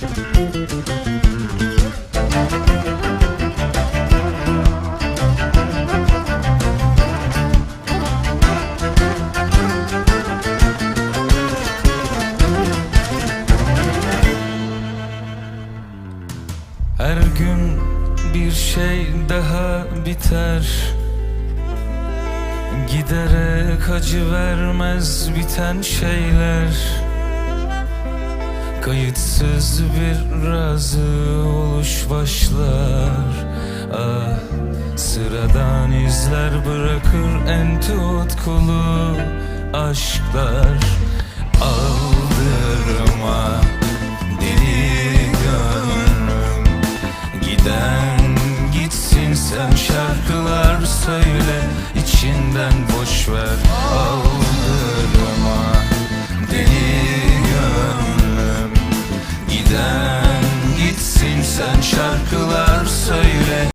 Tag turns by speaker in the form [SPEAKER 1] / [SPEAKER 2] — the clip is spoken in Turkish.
[SPEAKER 1] Her gün bir şey daha biter. Giderek acı vermez biten şeyler Kayıtsız bir razı oluş başlar. Ah sıradan izler bırakır en tutkulu aşklar. Aldırma deli gönlüm. Giden gitsin sen şarkılar söyle Sen şarkılar söyle.